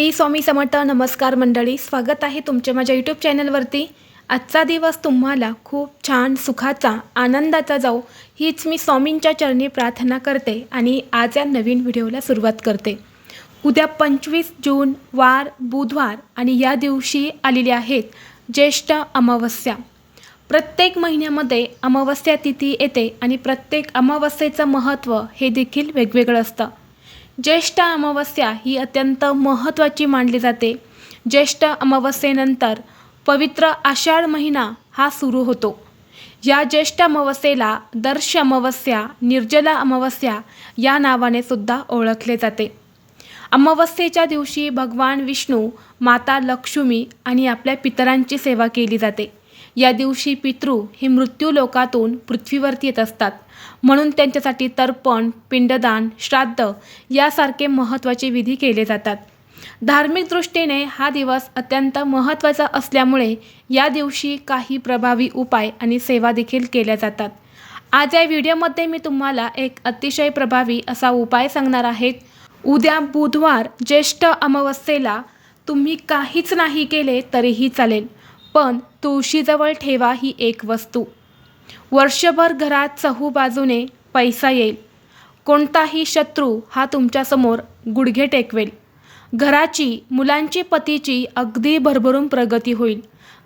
श्री स्वामी समर्थ नमस्कार मंडळी. स्वागत आहे तुमचे माझ्या यूट्यूब चॅनलवरती आजचा दिवस तुम्हाला खूप छान सुखाचा आनंदाचा जाऊ हीच मी स्वामींच्या चरणी प्रार्थना करते आणि आज या नवीन व्हिडिओला सुरुवात करते. उद्या पंचवीस जून वार बुधवार आणि या दिवशी आलेले आहेत ज्येष्ठ अमावस्या. प्रत्येक महिन्यामध्ये अमावस्या तिथी येते आणि प्रत्येक अमावस्येचं महत्त्व हे देखील वेगवेगळं असतं. ज्येष्ठ अमावस्या ही अत्यंत महत्त्वाची मानली जाते. ज्येष्ठ अमावस्येनंतर पवित्र आषाढ महिना हा सुरू होतो. या ज्येष्ठ अमावस्येला दर्श अमावस्या निर्जला अमावस्या या नावाने सुद्धा ओळखले जाते. अमावस्येच्या दिवशी भगवान विष्णू माता लक्ष्मी आणि आपल्या पितरांची सेवा केली जाते. या दिवशी पितृ हे मृत्यू लोकातून पृथ्वीवरती येत असतात. म्हणून त्यांच्यासाठी तर्पण पिंडदान श्राद्ध यासारखे महत्त्वाचे विधी केले जातात. धार्मिक दृष्टीने हा दिवस अत्यंत महत्त्वाचा असल्यामुळे या दिवशी काही प्रभावी उपाय आणि सेवा देखील केल्या जातात. आज या व्हिडिओमध्ये मी तुम्हाला एक अतिशय प्रभावी असा उपाय सांगणार आहे. उद्या बुधवार ज्येष्ठ अमावस्येला तुम्ही काहीच नाही केले तरीही चालेल. पण तुळशीजवळ ठेवा ही एक वस्तू. वर्षभर घरात चहू बाजूने पैसा येईल. कोणताही शत्रू हा तुमच्यासमोर गुडघे टेकवेल. घराची मुलांची पतीची अगदी भरभरून प्रगती होईल.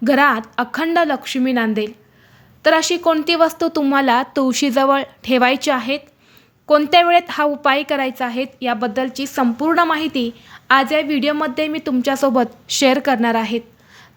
घरात अखंड लक्ष्मी नांदेल. तर अशी कोणती वस्तू तुम्हाला तुळशीजवळ ठेवायची आहेत? कोणत्या वेळेत हा उपाय करायचा आहेत? याबद्दलची संपूर्ण माहिती आज या व्हिडिओमध्ये मी तुमच्यासोबत शेअर करणार आहेत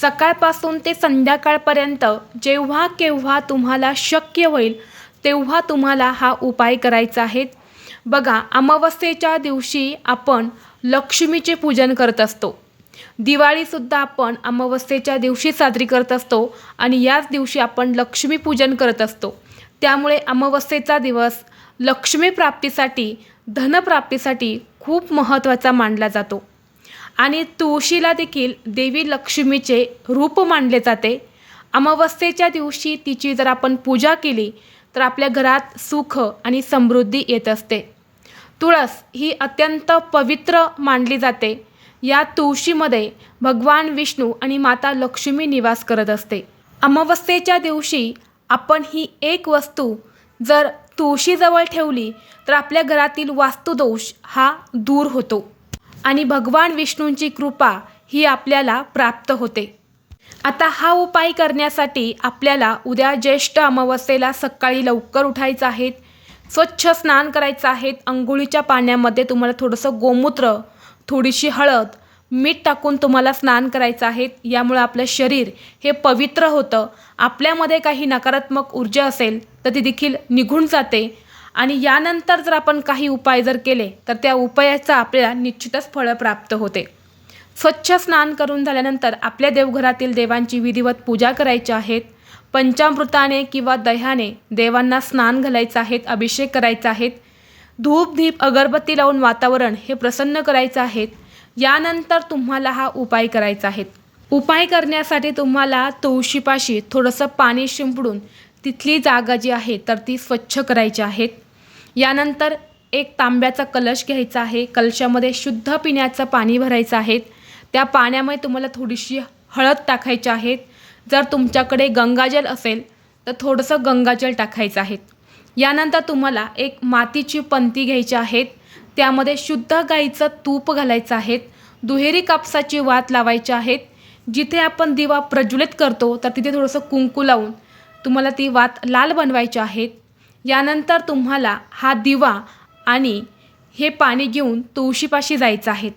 सकाळपासून ते संध्याकाळपर्यंत जेव्हा केव्हा तुम्हाला शक्य होईल तेव्हा तुम्हाला हा उपाय करायचा आहे. बघा अमावस्येच्या दिवशी आपण लक्ष्मीचे पूजन करत असतो. दिवाळीसुद्धा आपण अमावस्येच्या दिवशी साजरी करत असतो आणि याच दिवशी आपण लक्ष्मीपूजन करत असतो. त्यामुळे अमावस्येचा दिवस लक्ष्मीप्राप्तीसाठी धनप्राप्तीसाठी खूप महत्त्वाचा मानला जातो. आणि तुळशीला देखील देवी लक्ष्मीचे रूप मानले जाते. अमावस्येच्या दिवशी तिची जर आपण पूजा केली तर आपल्या घरात सुख आणि समृद्धी येत असते. तुळस ही अत्यंत पवित्र मानली जाते. या तुळशीमध्ये भगवान विष्णू आणि माता लक्ष्मी निवास करत असते. अमावस्येच्या दिवशी आपण ही एक वस्तू जर तुळशीजवळ ठेवली तर आपल्या घरातील वास्तुदोष हा दूर होतो. आणि भगवान विष्णूंची कृपा ही आपल्याला प्राप्त होते. आता हा उपाय करण्यासाठी आपल्याला उद्या ज्येष्ठ अमावस्येला सकाळी लवकर उठायचं आहे. स्वच्छ स्नान करायचं आहे. अंघोळीच्या पाण्यामध्ये तुम्हाला थोडंसं गोमूत्र थोडीशी हळद मीठ टाकून तुम्हाला स्नान करायचं आहे. यामुळे आपलं शरीर हे पवित्र होतं. आपल्यामध्ये काही नकारात्मक ऊर्जा असेल तर ती देखील निघून जाते. आणि यानंतर जर आपण काही उपाय जर केले तर त्या उपायाचा आपल्याला निश्चितच फळं प्राप्त होते. स्वच्छ स्नान करून झाल्यानंतर आपल्या देवघरातील देवांची विधिवत पूजा करायची आहेत. पंचामृताने किंवा दह्याने देवांना स्नान घालायचं आहेत अभिषेक करायचा आहेत. धूप धीप अगरबत्ती लावून वातावरण हे प्रसन्न करायचं आहेत. यानंतर तुम्हाला हा उपाय करायचा आहे उपाय करण्यासाठी तुम्हाला तुळशीपाशी थोडंसं पाणी शिंपडून तिथली जागा जी आहे तर ती स्वच्छ करायची आहेत. यानंतर एक तांब्याचा कलश घ्यायचा आहे. कलशामध्ये शुद्ध पिण्याचं पाणी भरायचं आहे. त्या पाण्यामध्ये तुम्हाला थोडीशी हळद टाकायची आहेत जर तुमच्याकडे गंगाजल असेल तर थोडंसं गंगाजल टाकायचं आहे. यानंतर तुम्हाला एक मातीची पंती घ्यायची आहेत त्यामध्ये शुद्ध गाईचं तूप घालायचं आहे. दुहेरी कापसाची वात लावायची आहेत जिथे आपण दिवा प्रज्वलित करतो तर तिथे थोडंसं कुंकू लावून तुम्हाला ती वात लाल बनवायची आहेत यानंतर तुम्हाला हा दिवा आणि हे पाणी घेऊन तुळशीपाशी जायचं आहे.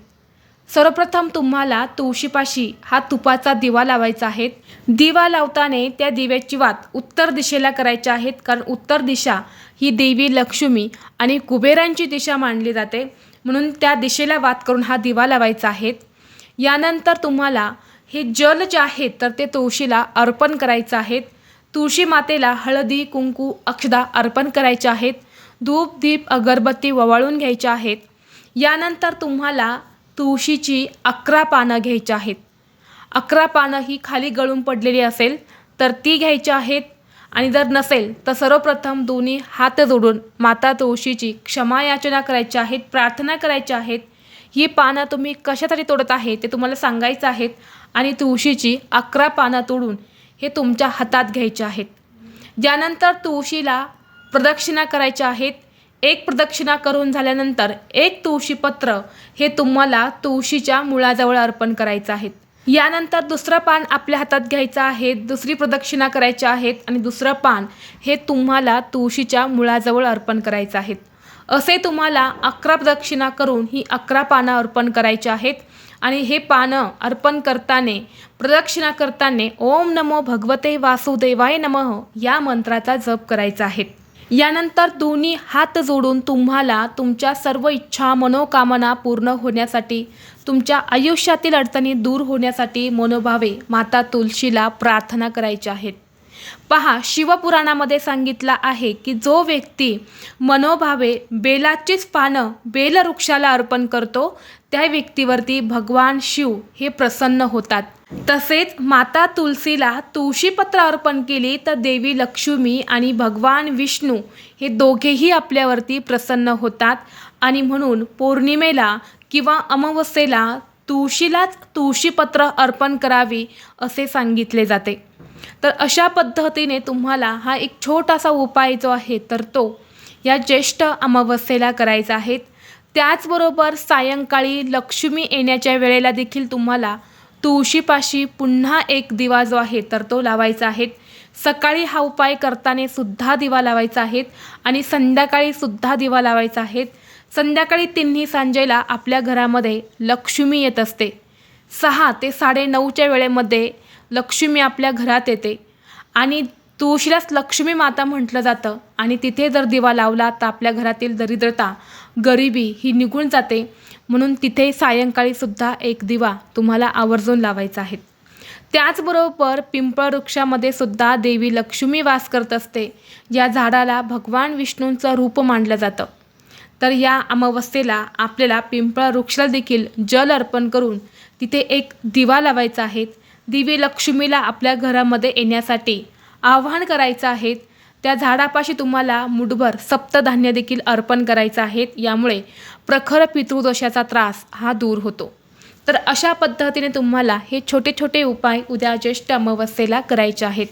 सर्वप्रथम तुम्हाला तुळशीपाशी हा तुपाचा दिवा लावायचा आहे. दिवा लावताना त्या दिव्याची वात उत्तर दिशेला करायची आहेत कारण उत्तर दिशा ही देवी लक्ष्मी आणि कुबेरांची दिशा मानली जाते. म्हणून त्या दिशेला वात करून हा दिवा लावायचा आहे. यानंतर तुम्हाला हे जल जे आहे तर ते तुळशीला अर्पण करायचं आहेत तुळशी मातेला हळदी कुंकू अक्षदा अर्पण करायचे आहेत. धूप दीप अगरबत्ती ववाळून घ्यायच्या आहेत. यानंतर तुम्हाला तुळशीची अकरा पानं घ्यायची आहेत. अकरा पानं ही खाली गळून पडलेली असेल तर ती घ्यायची आहेत. आणि जर नसेल तर सर्वप्रथम दोन्ही हात जोडून माता तुळशीची क्षमा याचना करायची आहेत प्रार्थना करायच्या आहेत. ही पानं तुम्ही कशासाठी तोडत आहे ते तुम्हाला सांगायचं आहेत. आणि तुळशीची अकरा पानं तोडून हे तुमच्या हातात घ्यायचे आहेत. ज्यानंतर तुळशीला प्रदक्षिणा करायच्या आहेत. एक प्रदक्षिणा करून झाल्यानंतर एक तुळशीपत्र हे तुम्हाला तुळशीच्या मुळाजवळ अर्पण करायचं आहे यानंतर दुसरं पान आपल्या हातात घ्यायचं आहे. दुसरी प्रदक्षिणा करायच्या आहेत आणि दुसरं पान हे तुम्हाला तुळशीच्या मुळाजवळ अर्पण करायचं आहे असे तुम्हाला अकरा प्रदक्षिणा करून ही अकरा पानं अर्पण करायची आहेत. आणि हे पानं अर्पण करताने प्रदक्षिणा करताना ओम नमो भगवते वासुदेवाय नमः या मंत्राचा जप करायचा आहे. यानंतर दोन्ही हात जोडून तुम्हाला तुमच्या सर्व इच्छा मनोकामना पूर्ण होण्यासाठी तुमच्या आयुष्यातील अडचणी दूर होण्यासाठी मनोभावे माता तुलशीला प्रार्थना करायच्या आहेत पहा शिवपुराणामध्ये सांगितलं आहे की जो व्यक्ती मनोभावे बेलाचीच पानं बेलवृक्षाला अर्पण करतो त्या व्यक्तीवरती भगवान शिव हे प्रसन्न होतात. तसेच माता तुलसीला तुळशीपत्र अर्पण केली तर देवी लक्ष्मी आणि भगवान विष्णू हे दोघेही आपल्यावरती प्रसन्न होतात आणि म्हणून पौर्णिमेला किंवा अमावस्येला तुळशीलाच तुळशीपत्र अर्पण करावी असे सांगितले जाते. तर अशा पद्धतीने तुम्हाला हा एक छोटासा उपाय जो आहे तर तो या ज्येष्ठ अमावस्येला करायचा आहे. त्याचबरोबर सायंकाळी लक्ष्मी येण्याच्या वेळेला देखील तुम्हाला तुळशीपाशी पुन्हा एक दिवा जो आहे तर तो लावायचा आहे. सकाळी हा उपाय करताना सुद्धा दिवा लावायचा आहे आणि संध्याकाळी सुद्धा दिवा लावायचा आहे. संध्याकाळी तिन्ही सांजेला आपल्या घरामध्ये लक्ष्मी येत असते. सहा ते साडेनऊच्या वेळेमध्ये लक्ष्मी आपल्या घरात येते. आणि तुळशीलाच लक्ष्मी माता म्हटलं जातं. आणि तिथे जर दिवा लावला तर आपल्या घरातील दरिद्रता गरिबी ही निघून जाते. म्हणून तिथे सायंकाळीसुद्धा एक दिवा तुम्हाला आवर्जून लावायचा आहे. त्याचबरोबर पिंपळ वृक्षामध्ये सुद्धा देवी लक्ष्मी वास करत असते. या झाडाला भगवान विष्णूंचं रूप मानलं जातं. तर या अमावस्येला आपल्याला पिंपळ वृक्षाला देखील जल अर्पण करून तिथे एक दिवा लावायचा आहे. दिवी लक्ष्मीला आपल्या घरामध्ये येण्यासाठी आवाहन करायचं आहे. त्या झाडापाशी तुम्हाला मुठभर सप्तधान्य देखील अर्पण करायचं आहेत यामुळे प्रखर पितृदोषाचा त्रास हा दूर होतो. तर अशा पद्धतीने तुम्हाला हे छोटे छोटे उपाय उद्या ज्येष्ठ अमावस्येला करायचे आहेत.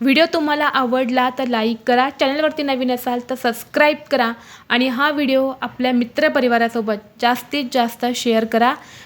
व्हिडिओ तुम्हाला आवडला तर लाईक करा. चॅनलवरती नवीन असाल तर सबस्क्राईब करा. आणि हा व्हिडिओ आपल्या मित्रपरिवारासोबत जास्तीत जास्त शेअर करा.